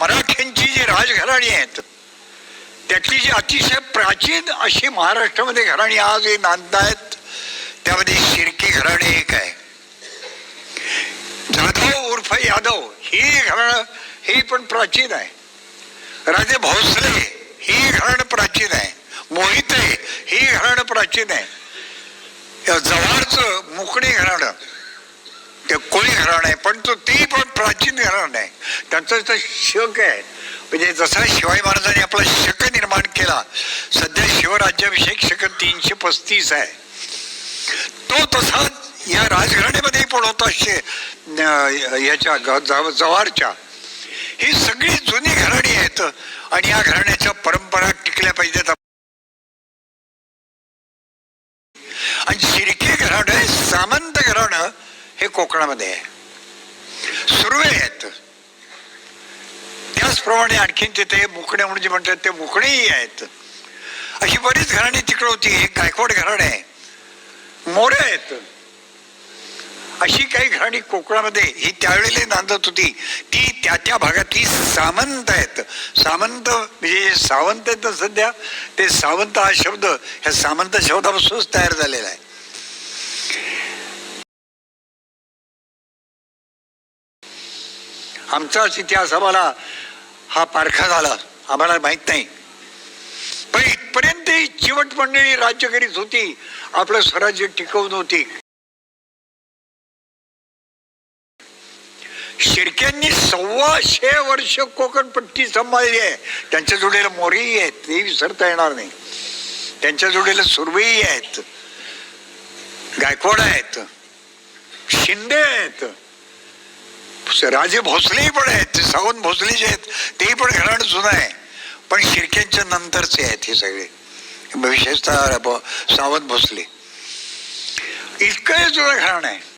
मराठ्यांची जी राजघराणी आहेत त्यातली जी अतिशय प्राचीन अशी महाराष्ट्रामध्ये घराणी आज हे नांदतायत त्यामध्ये शिर्के घराणे एक आहे. जाधव उर्फ यादव ही घराणं ही पण प्राचीन आहे. राजे भोसले ही घराणं प्राचीन आहे. मोहिते ही घराणं प्राचीन आहे. या जव्हारचं घराणं ते कोळी घराणं आहे पण तो ती पण प्राचीन घराणं आहे. त्यांचं तर शक आहे. म्हणजे जसा शिवाजी महाराजांनी आपला शक निर्माण केला सध्या शिवराज्याभिषेक शक तीनशे पस्तीस आहे. तो तसा या राजघराण्यामध्ये पण होता शे याच्या ग- जव- ही सगळी जुनी घराणी आहेत आणि या घराण्याच्या परंपरा टिकल्या पाहिजेत. आणि शिर्के घराणं सामंत घराणं हे कोकणामध्ये आहे. सुरू आहेत त्याचप्रमाणे आणखीन तिथे मुकणे म्हणून जे म्हणतात ते मुकणेही आहेत. अशी बरीच घराणी तिकडे होती एक गायकवाड घराणं. आहे मोरे आहेत. अशी काही घराणी कोकणामध्ये ही त्यावेळेला नांदत होती. ती त्या त्या भागातली सामंत आहेत. सामंत म्हणजे जे सावंत आहेत सध्या ते सावंत हा शब्द ह्या सामंत शब्दापासूनच तयार झालेला आहे. आमचाच इतिहास आम्हाला हा पारखा झाला. आम्हाला माहीत नाही. पण इथपर्यंत ही चिवट मंडळी राज्य करीत होती. आपलं स्वराज्य टिकवून होती. शिर्क्यांनी सव्वाशे वर्ष कोकण पट्टी सांभाळली आहे. त्यांच्या जोडीला मोरीही आहेत. ते विसरता येणार नाही. त्यांच्या जोडीला सुरवेही आहेत. गायकवाड आहेत. शिंदे आहेत. राजे भोसलेही पण आहेत ते सावंत भोसले जे आहेत तेही पण घराणं जुनं आहे. पण शिर्क्यांच्या नंतरचे आहेत हे सगळे. विशेषतः सावंत भोसले. इतकं जुनं घराणं आहे.